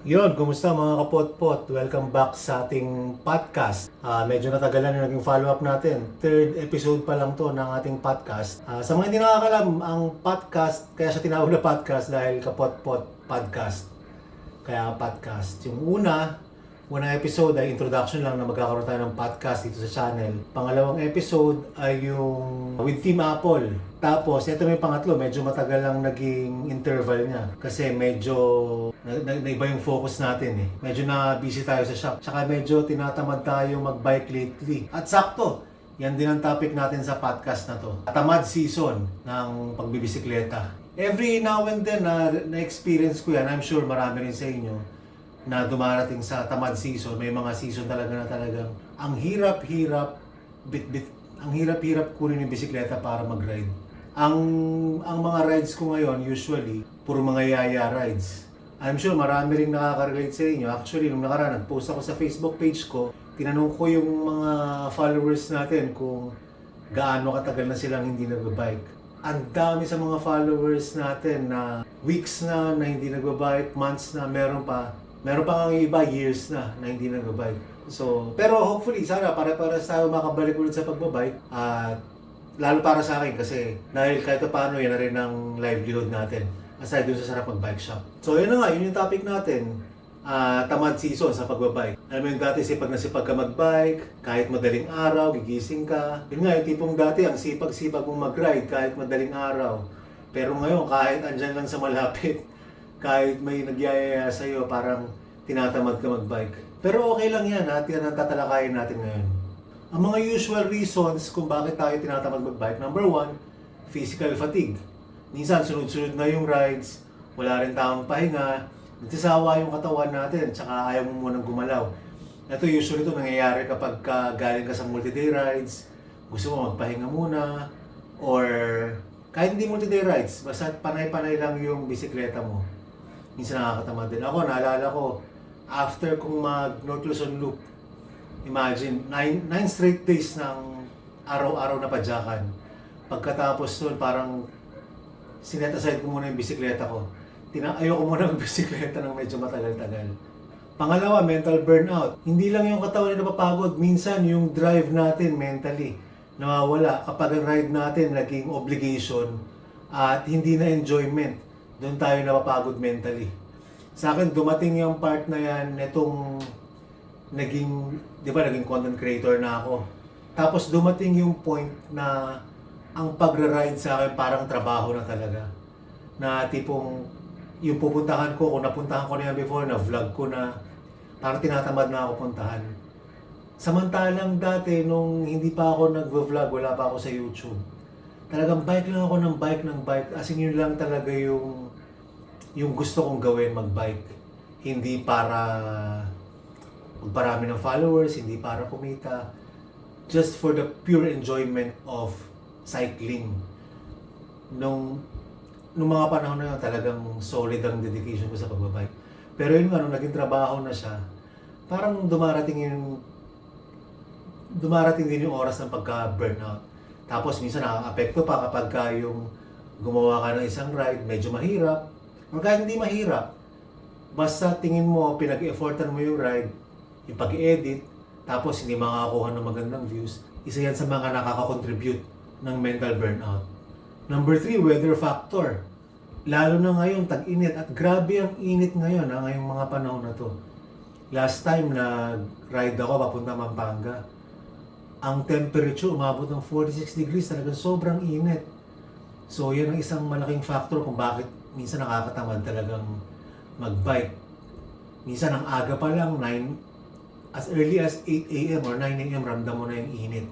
Yun, kumusta mga kapot-pot? Welcome back sa ating podcast. Ah, medyo natagalan na naging follow-up natin. Third episode pa lang to ng ating podcast. Ah, sa mga hindi nakakalam, ang podcast, kaya siya tinawag na podcast dahil kapot-pot podcast. Kaya podcast. Yung una, unang episode ay introduction lang na magkakaroon tayo ng podcast dito sa channel. Pangalawang episode ay yung with Team Apple. Tapos, ito may pangatlo, medyo matagal lang naging interval niya. Kasi medyo na, na, naiba yung focus natin eh. Medyo na busy tayo sa shop. Tsaka medyo tinatamad tayo mag-bike lately. At sakto, yan din ang topic natin sa podcast na to. Tamad season ng pagbibisikleta. Every now and then na, na-experience ko yan, I'm sure marami rin sa inyo, na dumarating sa tamad season, may mga season talaga na talagang ang hirap-hirap, bit-bit, ang hirap-hirap kunin yung bisikleta para mag-ride. Ang ang mga rides ko ngayon usually puro mga yaya rides. I'm sure marami ring nakaka-relate sa inyo. Actually, nung nakaraan, nag-post ako sa Facebook page ko, tinanong ko yung mga followers natin kung gaano katagal na silang hindi nag-bike. Ang dami sa mga followers natin na weeks na na hindi nag-bike, months na, meron pa. Meron pa nga iba years na na hindi nag-bike. So, pero hopefully, sana para-para tayo makabalik ulit sa pagbabike. At lalo para sa akin kasi dahil kahit paano yan na rin ang livelihood natin aside dun sa sarap mag-bike shop. So, yun na nga, yun yung topic natin. Ah, tamad season sa pagbabike. Alam mo yung dati sipag na sipag ka mag-bike, kahit madaling araw, gigising ka. Yun nga, yung tipong dati, ang sipag-sipag mong mag-ride kahit madaling araw. Pero ngayon, kahit andyan lang sa malapit, kahit may nagyayaya sa'yo, parang tinatamad ka mag-bike. Pero okay lang yan, ha? Yan ang tatalakayin natin ngayon. Ang mga usual reasons kung bakit tayo tinatamad mag-bike, number one, physical fatigue. Minsan, sunod-sunod na yung rides, wala rin tamang pahinga, nagsasawa yung katawan natin, tsaka ayaw mo munang gumalaw. Ito usually ito nangyayari kapag ka galing ka sa multi-day rides, gusto mo magpahinga muna, or kahit hindi multi-day rides, basta panay-panay lang yung bisikleta mo. Minsan nakakatamad din. Ako, naalala ko, after kong mag North Luzon Loop, imagine, nine, nine straight days ng araw-araw na padyakan. Pagkatapos nun, parang sinet aside ko muna yung bisikleta ko. Tina ayoko muna ng bisikleta ng medyo matagal-tagal. Pangalawa, mental burnout. Hindi lang yung katawan na napapagod, minsan yung drive natin mentally nawawala kapag ang ride natin naging obligation at hindi na enjoyment. Doon tayo napapagod mentally. Sa akin, dumating yung part na yan, netong naging, di ba, naging content creator na ako. Tapos dumating yung point na ang pagra-ride sa akin parang trabaho na talaga. Na tipong yung pupuntahan ko, kung napuntahan ko na yan before, na vlog ko na, parang tinatamad na ako puntahan. Samantalang dati, nung hindi pa ako nag-vlog, wala pa ako sa YouTube. Talagang bike lang ako ng bike ng bike. As in, yun lang talaga yung yung gusto kong gawin, mag-bike. Hindi para magparami ng followers, hindi para kumita. Just for the pure enjoyment of cycling. Nung, nung mga panahon na yun, talagang solid ang dedication ko sa pagbabike. Pero yun nga, nung naging trabaho na siya, parang dumarating yung dumarating din yung oras ng pagka-burnout. Tapos minsan nakaka-apekto pa kapag ka yung gumawa ka ng isang ride, medyo mahirap. Kahit hindi mahirap, basta tingin mo, pinag-effortan mo yung ride, yung pag-edit, tapos hindi makakakuha ng magandang views, isa yan sa mga nakaka-contribute ng mental burnout. Number three, weather factor. Lalo na ngayon, tag-init. At grabe ang init ngayon, ha, ngayong mga panahon na to. Last time nag-ride ako papunta Pampanga, ang temperature umabot ng 46 degrees, talagang sobrang init. So, yan ang isang malaking factor kung bakit minsan nakakatamad talagang mag-bike. Minsan ang aga pa lang, 9, as early as 8 a.m. or 9 a.m. ramdam mo na yung init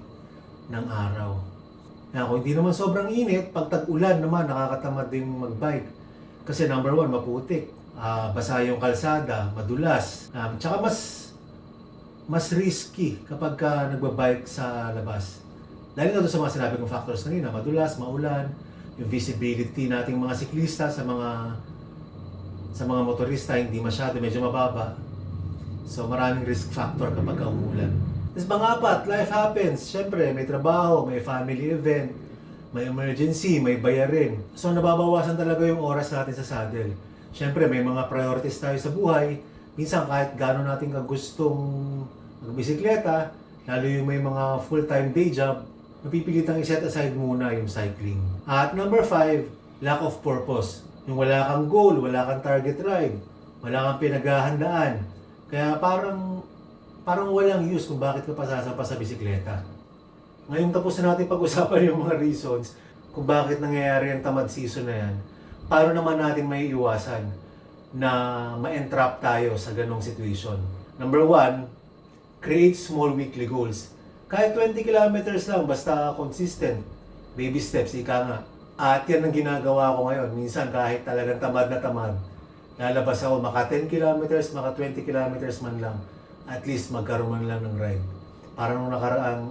ng araw. Na kung hindi naman sobrang init, pag tag-ulan naman, nakakatamad din mag-bike. Kasi number one, maputik. Ah, basa yung kalsada, madulas. Um, tsaka mas mas risky kapag ka nagbabike sa labas. Dahil doon sa mga sinabi kong factors kanina, madulas, maulan, yung visibility nating mga siklista sa mga sa mga motorista hindi masyado, medyo mababa. So maraming risk factor kapag ka umuulan. Tapos pangapat, life happens. Siyempre, may trabaho, may family event, may emergency, may bayarin. So nababawasan talaga yung oras natin sa saddle. Siyempre, may mga priorities tayo sa buhay minsan kahit gano'n natin kagustong magbisikleta, lalo yung may mga full-time day job, mapipilitang i-set aside muna yung cycling. At number five, lack of purpose. Yung wala kang goal, wala kang target ride, wala kang pinaghahandaan. Kaya parang parang walang use kung bakit ka pasasampa sa bisikleta. Ngayon tapos na natin pag-usapan yung mga reasons kung bakit nangyayari ang tamad season na yan. Paano naman natin may iwasan na ma-entrap tayo sa ganong situation? Number one, create small weekly goals. Kahit 20 kilometers lang, basta consistent. Baby steps, ika nga. At yan ang ginagawa ko ngayon. Minsan kahit talagang tamad na tamad, lalabas ako maka 10 kilometers, maka 20 kilometers man lang. At least magkaroon man lang ng ride. Parang nung nakaraan,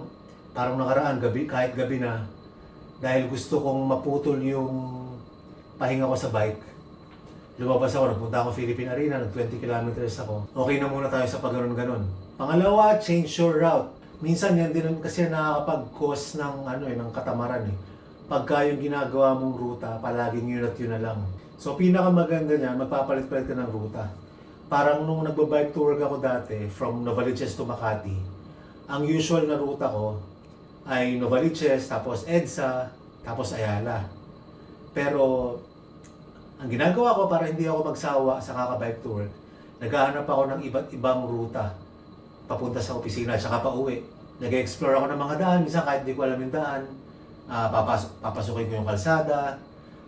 parang nakaraan, gabi, kahit gabi na, dahil gusto kong maputol yung pahinga ko sa bike, lumabas ako, nagpunta ako Philippine Arena, nag 20 kilometers ako. Okay na muna tayo sa pagganon-ganon. Pangalawa, change your route. Minsan yan din kasi nakakapag-cause ng ano eh, ng katamaran eh. Pagka yung ginagawa mong ruta, palaging yun at yun na lang. So pinakamaganda niyan, magpapalit-palit ka ng ruta. Parang nung nagba-bike tour ako dati from Novaliches to Makati, ang usual na ruta ko ay Novaliches, tapos EDSA, tapos Ayala. Pero ang ginagawa ko para hindi ako magsawa sa kakabike tour, naghahanap ako ng iba't ibang ruta papunta sa opisina at saka pa uwi. Nag-explore ako ng mga daan, minsan kahit di ko alam yung daan, ah, papas- papasukin ko yung kalsada,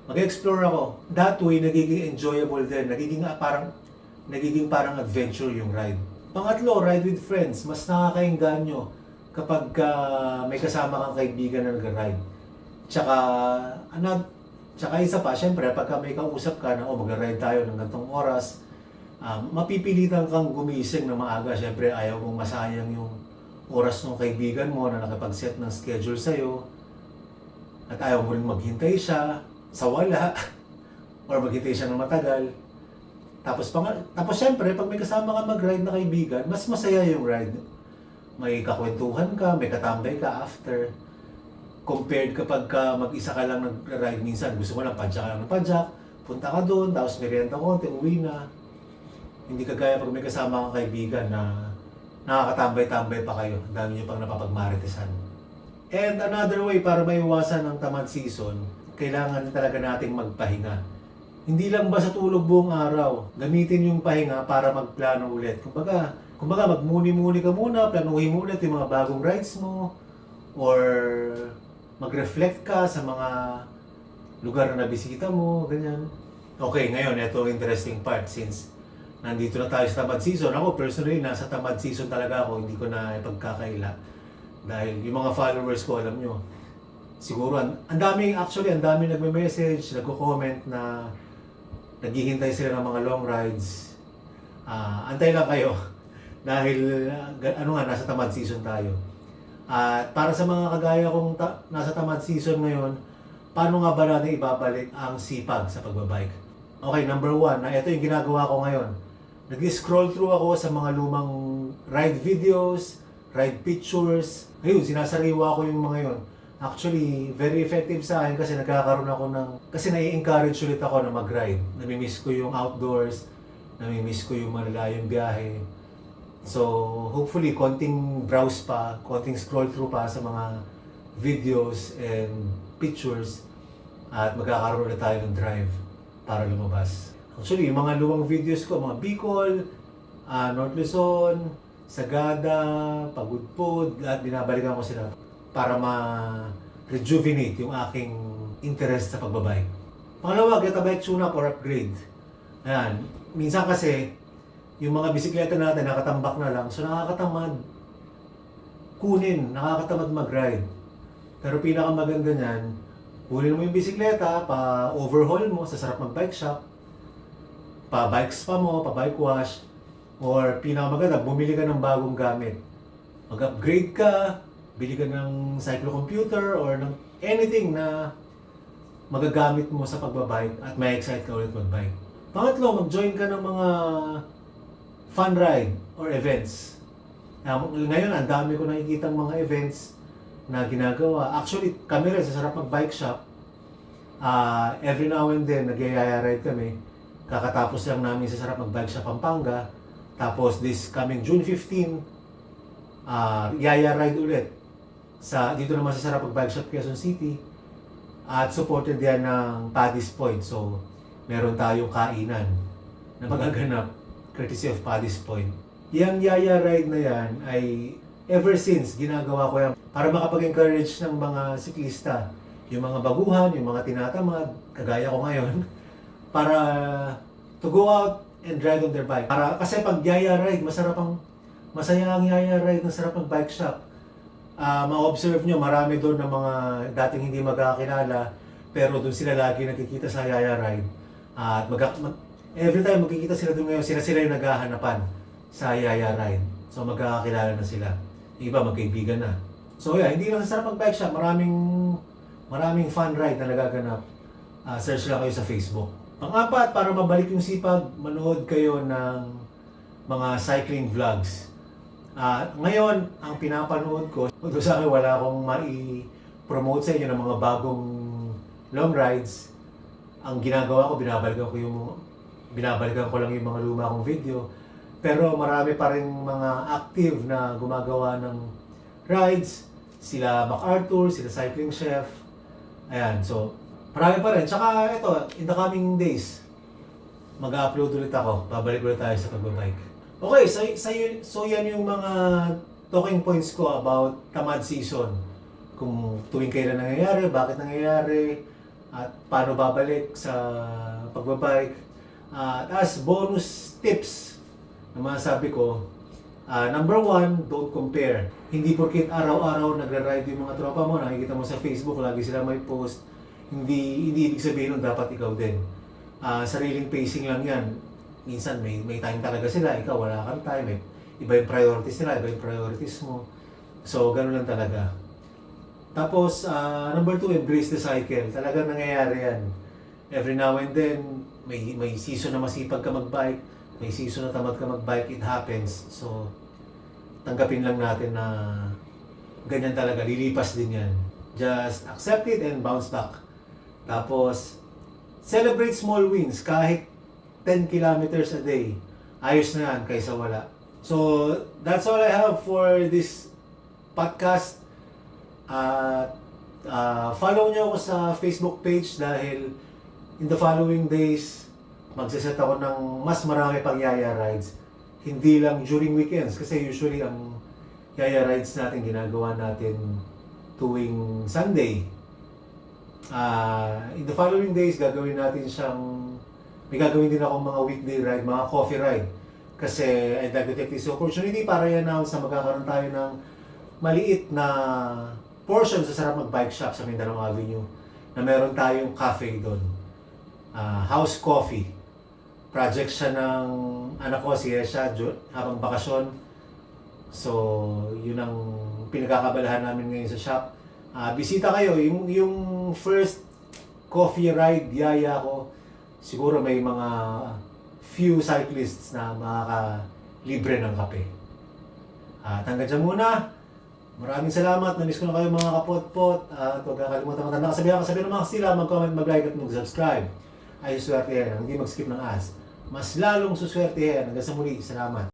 mag-explore ako. That way, nagiging enjoyable din. Nagiging ah, parang, nagiging parang adventure yung ride. Pangatlo, ride with friends. Mas nakakainganyo kapag ah, may kasama kang kaibigan na nag-ride. Tsaka, ano, tsaka isa pa, syempre, pagka may kausap ka na, oh, mag-ride tayo ng gantong oras, ah, mapipilitan kang gumising na maaga. Syempre, ayaw mong masayang yung oras ng kaibigan mo na nakapag-set ng schedule sa'yo. At ayaw mo rin maghintay siya sa wala. or maghintay siya ng matagal. Tapos, pang, tapos syempre, pag may kasama ka mag-ride na kaibigan, mas masaya yung ride. May kakwentuhan ka, may katambay ka after. Compared kapag ka mag-isa ka lang nag-ride minsan, gusto mo lang padyak ka lang ng padyak, punta ka doon, tapos merienda konti, uwi na. Hindi kagaya pag may kasama kang kaibigan na nakakatambay-tambay pa kayo. Ang dami niyo pang napapagmaritesan. And another way para maiwasan ang tamad season, kailangan talaga nating magpahinga. Hindi lang ba sa tulog buong araw, gamitin yung pahinga para magplano ulit. Kumbaga, kumbaga magmuni-muni ka muna, planuhin mo ulit yung mga bagong rides mo, or mag-reflect ka sa mga lugar na nabisita mo, ganyan. Okay, ngayon, ito interesting part since nandito na tayo sa tamad season. Ako personally, nasa tamad season talaga ako, hindi ko na ipagkakaila. Dahil yung mga followers ko, alam nyo, siguro, ang ang daming, actually, ang daming nagme-message, nagko-comment na naghihintay sila ng mga long rides. Ah, antay lang kayo. Dahil, ah, ano nga, nasa tamad season tayo. At para sa mga kagaya kong ta- nasa tamad season ngayon, paano nga ba natin ibabalik ang sipag sa pagbabike? Okay, number one, na ito yung ginagawa ko ngayon. Nag-scroll through ako sa mga lumang ride videos, ride pictures. Ayun, sinasariwa ko yung mga yon. Actually, very effective sa akin kasi nagkakaroon ako ng... Kasi nai-encourage ulit ako na mag-ride. Namimiss ko yung outdoors, namimiss ko yung malalayong biyahe. So, hopefully, konting browse pa, konting scroll through pa sa mga videos and pictures at magkakaroon ulit tayo ng drive para lumabas. Actually, yung mga luwang videos ko, mga Bicol, ah, North Luzon, Sagada, Pagudpod, at binabalikan ko sila para ma-rejuvenate yung aking interest sa pagbabike. Pangalawa, get a bike tune-up or upgrade. Ayan. Minsan kasi, yung mga bisikleta natin nakatambak na lang, so nakakatamad kunin, nakakatamad mag-ride. Pero pinakamaganda niyan, kunin mo yung bisikleta, pa-overhaul mo sa sarap mag-bike shop, pa-bike spa mo, pa-bike wash, or pinakamaganda, bumili ka ng bagong gamit. Mag-upgrade ka, bili ka ng cyclocomputer or ng anything na magagamit mo sa pagbabike at may excite ka ulit mag-bike. Pangatlo, mag-join ka ng mga fun ride or events. Ngayon, ang dami ko nakikita mga events na ginagawa. Actually, kami rin sa Sarap Mag-Bike Shop, ah, every now and then, nagyayaya ride kami. Kakatapos lang namin sa Sarap Mag-Bike Shop Pampanga. Tapos this coming June 15, ah Yaya Ride ulit sa dito naman sa Sarapag Bike Shop Quezon City at supported yan ng Paddy's Point. So, meron tayong kainan na magaganap courtesy of Paddy's Point. Yang Yaya Ride na yan ay ever since ginagawa ko yan para makapag-encourage ng mga siklista, yung mga baguhan, yung mga tinatamad, kagaya ko ngayon, para to go out and ride on their bike. Para, kasi pag Yaya Ride, masarap ang, masaya ang Yaya Ride, ng sarap ng bike shop. Ah, ma-observe nyo, marami doon ng mga dating hindi magkakilala, pero doon sila lagi nakikita sa Yaya Ride. At mag, mag- every time magkikita sila doon ngayon, sila-sila yung naghahanapan sa Yaya Ride. So magkakakilala na sila. Iba magkaibigan na. So yeah, hindi lang sa sarap mag-bike shop, maraming maraming fun ride na nagaganap. Ah, search lang kayo sa Facebook. Pang-apat, para mabalik yung sipag, manood kayo ng mga cycling vlogs. Ah, ngayon, ang pinapanood ko, although sa akin wala akong mai-promote sa inyo ng mga bagong long rides, ang ginagawa ko, binabalikan ko yung binabalikan ko lang yung mga luma kong video. Pero marami pa rin mga active na gumagawa ng rides. Sila MacArthur, sila Cycling Chef. Ayan, so marami pa rin. Tsaka ito, in the coming days, mag-upload ulit ako. Babalik ulit tayo sa pagbabike. Okay, so, so, so yan yung mga talking points ko about tamad season. Kung tuwing kailan nangyayari, bakit nangyayari, at paano babalik sa pagbabike. At as bonus tips na masasabi ko, ah, number one, don't compare. Hindi porkit araw-araw nagra-ride yung mga tropa mo, nakikita mo sa Facebook, lagi sila may post, hindi hindi ibig sabihin nun dapat ikaw din. Ah, sariling pacing lang yan. Minsan may may time talaga sila, ikaw wala kang time. Eh. Iba yung priorities nila, iba yung priorities mo. So, ganun lang talaga. Tapos, ah, number two, embrace the cycle. Talagang nangyayari yan. Every now and then, may, may season na masipag ka magbike, may season na tamad ka magbike, it happens. So, tanggapin lang natin na ganyan talaga, lilipas din yan. Just accept it and bounce back. Tapos, celebrate small wins kahit 10 kilometers a day. Ayos na yan kaysa wala. So, that's all I have for this podcast. At ah, follow nyo ako sa Facebook page dahil in the following days, magsaset ako ng mas marami pang Yaya Rides. Hindi lang during weekends kasi usually ang Yaya Rides natin ginagawa natin tuwing Sunday. Ah, in the following days, gagawin natin siyang may gagawin din ako mga weekday ride, mga coffee ride. Kasi I'd like to take this opportunity para i-announce na magkakaroon tayo ng maliit na portion sa sarap mag-bike shop sa Mindanao Avenue na meron tayong cafe doon. Ah, house coffee. Project siya ng anak ko, si Esha, habang bakasyon. So, yun ang pinagkakabalahan namin ngayon sa shop. Ah, bisita kayo, yung, yung first coffee ride, yaya ko, siguro may mga few cyclists na makaka-libre ng kape. At hanggang dyan muna. Maraming salamat. Namiss ko na kayo mga kapot-pot. At huwag kakalimutan matanda. Kasabihan ka sabihin ng mga sila, mag-comment, mag-like at mag-subscribe. Ay, swerte yan. Hindi mag-skip ng ads. Mas lalong suswerte yan. Hanggang sa muli. Salamat.